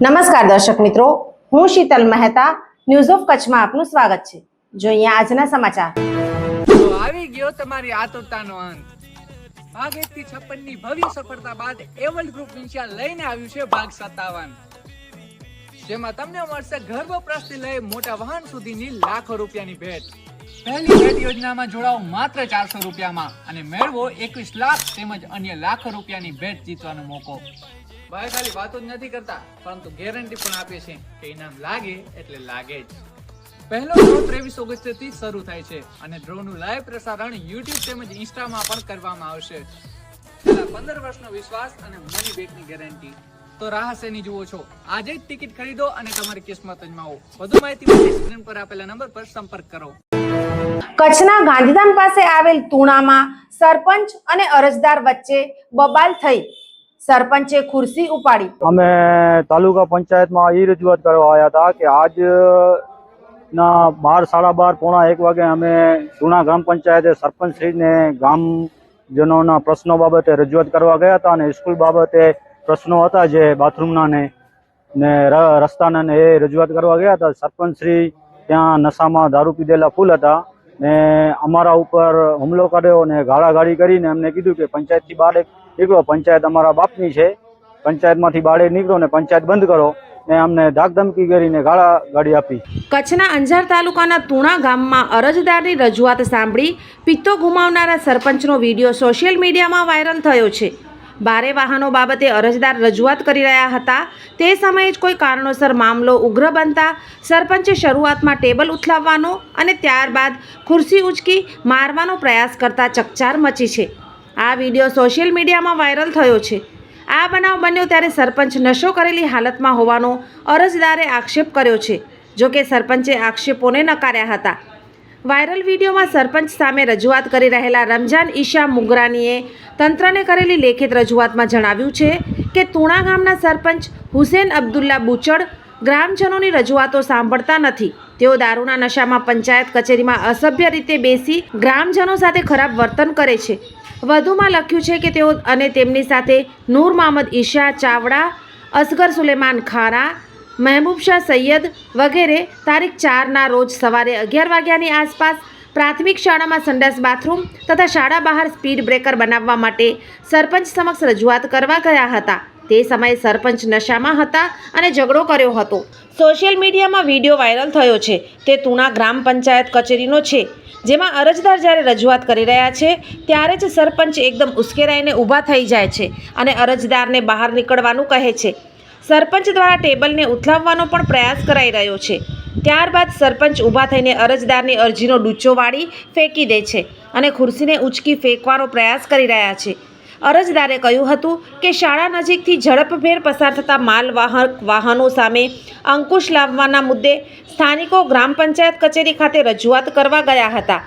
નમસ્કાર દર્શક મિત્રો, હું શીતલ મહેતા ન્યૂઝ ઓફ કચ્છમાં આપનું સ્વાગત છે. જોઈએ આજના સમાચાર. આવી ગયો તમારી આતુરતાનો અંત. ભાગ એક થી છપ્પનની ભવ્ય સફળતા બાદ એવલ ગ્રુપ ઇન્શિયા લઈને આવ્યું છે ભાગ સત્તાવન. જેમાં તમને મળશે ઘર વપરાશથી લઈ મોટા વાહન સુધીની લાખો રૂપિયાની ભેટ. પહેલી ભેટ યોજનામાં જોડાઓ માત્ર ચારસો રૂપિયામાં અને મેળવો એકવીસ લાખ તેમજ અન્ય લાખો રૂપિયાની ભેટ જીતવાનો મોકો. ભાઈ, ખાલી વાતો જ નથી કરતા, પરંતુ ગેરંટી પણ આપે છે કે ઇનામ લાગે એટલે લાગે જ. પહેલો ડ્રો ત્રેવીસ ઓગસ્ટથી શરૂ થાય છે અને ડ્રો નું લાઈવ પ્રસારણ યુટ્યુબ તેમજ ઇન્સ્ટામાં પણ કરવામાં આવશે. પંદર વર્ષનો વિશ્વાસ અને મની બેકની ગેરંટી તો રાહ સેની જુઓ છો? આજે જ ટિકિટ ખરીદો અને તમારી કિસ્મત અજમાવો. વધુ માહિતી માટે સ્ક્રીન પર આપેલા નંબર પર સંપર્ક કરો. કચ્છના ગાંધીધામ પાસે આવેલ તુણામાં સરપંચ અને અરજદાર વચ્ચે બબાલ થઈ. સરપંચે ખુરશી ઉપાડી. અમે તાલુકા પંચાયતમાં એ રજૂઆત કરવા આવ્યા હતા કે આજ ના બાર સાડા બાર પોણા એક વાગે અમે જૂના ગ્રામ પંચાયતે સરપંચશ્રીને ગામજનોના પ્રશ્નો બાબતે રજૂઆત કરવા ગયા હતા અને સ્કૂલ બાબતે પ્રશ્નો હતા જે બાથરૂમના ને ને રસ્તાના ને એ રજૂઆત કરવા ગયા હતા. સરપંચશ્રી ત્યાં નશામાં દારૂ પીધેલા ફૂલ હતા ને અમારા ઉપર હુમલો કર્યો ને ગાળાગાળી કરીને એમને કીધું કે પંચાયતથી બહાર નીકળો. પંચાયત અમારા બાપની છે. પંચાયતમાંથી બહાર નીકળો ને પંચાયત બંધ કરો ને અમને ધાકધમકી કરીને ગાળા ગાડી આપી. કચ્છના અંજાર તાલુકાના તુણા ગામમાં અરજદારની રજૂઆત સાંભળી પિત્તો ગુમાવનારા સરપંચનો વીડિયો સોશિયલ મીડિયામાં વાયરલ થયો છે. ભારે વાહનો બાબતે અરજદાર રજૂઆત કરી રહ્યા હતા. તે સમયે જ કોઈ કારણોસર મામલો ઉગ્ર બનતા સરપંચે શરૂઆતમાં ટેબલ ઉથલાવવાનો અને ત્યારબાદ ખુરશી ઉચકી મારવાનો પ્રયાસ કરતા ચકચાર મચી છે. આ વીડિયો સોશિયલ મીડિયામાં વાયરલ થયો છે. આ બનાવ બન્યો ત્યારે સરપંચ નશો કરેલી હાલતમાં હોવાનો અરજદારે આક્ષેપ કર્યો છે. જો કે સરપંચે આક્ષેપોને નકાર્યા હતા. વાયરલ વિડીયોમાં સરપંચ સામે રજૂઆત કરી રહેલા રમજાન ઈશા મુગરાનીએ તંત્રને કરેલી લેખિત રજૂઆતમાં જણાવ્યું છે કે તુણા ગામના સરપંચ હુસેન અબ્દુલ્લા બુચડ ગ્રામજનોની રજૂઆતો સાંભળતા નથી. તેઓ દારૂના નશામાં પંચાયત કચેરીમાં અસભ્ય રીતે બેસી ગ્રામજનો સાથે ખરાબ વર્તન કરે છે. વધુમાં લખ્યું છે કે તેઓ અને તેમની સાથે નૂર મહમદ ઈશા ચાવડા, અસગર સુલેમાન ખારા મહેબૂબ શાહ સૈયદ વગેરે તારીખ ચારના રોજ સવારે અગિયાર વાગ્યાની આસપાસ પ્રાથમિક શાળામાં સંડાસ બાથરૂમ તથા શાળા બહાર સ્પીડ બ્રેકર બનાવવા માટે સરપંચ સમક્ષ રજૂઆત કરવા ગયા હતા. તે સમયે સરપંચ નશામાં હતા અને ઝઘડો કર્યો હતો. સોશિયલ મીડિયામાં વીડિયો વાયરલ થયો છે. તે તુણા ગ્રામ પંચાયત કચેરીનો છે. જેમાં અરજદાર જ્યારે રજૂઆત કરી રહ્યા છે, ત્યારે જ સરપંચ એકદમ ઉશ્કેરાઈને ઊભા થઈ જાય છે અને અરજદારને બહાર નીકળવાનું કહે છે. સરપંચ દ્વારા ટેબલને ઉથલાવવાનો પણ પ્રયાસ કરાઈ રહ્યો છે. ત્યારબાદ સરપંચ ઊભા થઈને અરજદારની અરજીનો ડૂચો વાળી ફેંકી દે છે અને ખુરશીને ઉંચકી ફેંકવાનો પ્રયાસ કરી રહ્યા છે. અરજદારે કહ્યું હતું કે શાળા નજીકથી ઝડપભેર પસાર થતા માલવાહક વાહનો સામે અંકુશ લાવવાના મુદ્દે સ્થાનિકો ગ્રામ પંચાયત કચેરી ખાતે રજૂઆત કરવા ગયા હતા.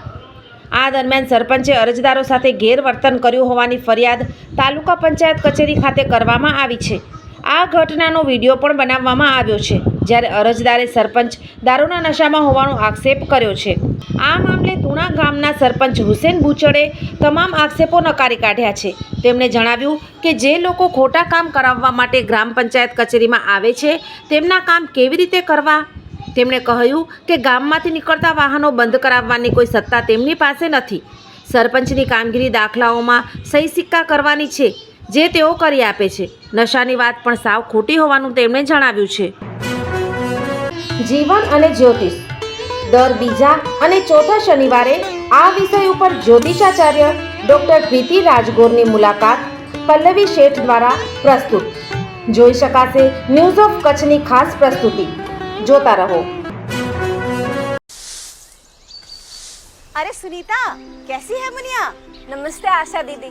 આ દરમિયાન સરપંચે અરજદારો સાથે ગેરવર્તન કર્યું હોવાની ફરિયાદ તાલુકા પંચાયત કચેરી ખાતે કરવામાં આવી છે. આ ઘટનાનો વીડિયો પણ બનાવવામાં આવ્યો છે, જ્યારે અરજદારે સરપંચ દારૂના નશામાં હોવાનો આક્ષેપ કર્યો છે. આ મામલે તુણા ગામના સરપંચ હુસેન બુચડે તમામ આક્ષેપો નકારી કાઢ્યા છે. તેમણે જણાવ્યું કે જે લોકો ખોટા કામ કરાવવા માટે ગ્રામ પંચાયત કચેરીમાં આવે છે, તેમના કામ કેવી રીતે કરવા? તેમણે કહ્યું કે ગામમાંથી નીકળતા વાહનો બંધ કરાવવાની કોઈ સત્તા તેમની પાસે નથી. સરપંચની કામગીરી દાખલાઓમાં સહી સિક્કા કરવાની છે. જે તેઓ કરી આપે છે નશાની વાત પણ સાવ ખોટી હોવાનું તેમણે જણાવ્યું છે જીવન અને જ્યોતિષ દર બીજા અને ચોથા શનિવારે આ વિષય ઉપર જ્યોતિષાચાર્ય ડોક્ટર પ્રીતિ રાજગોરની મુલાકાત પલ્લવી શેઠ દ્વારા પ્રસ્તુત જોઈ શકાશે ન્યૂઝ ઓફ કચ્છની ખાસ પ્રસ્તુતિ જોતા રહો अरे सुनीता कैसी है मुनिया नमस्ते आशा दीदी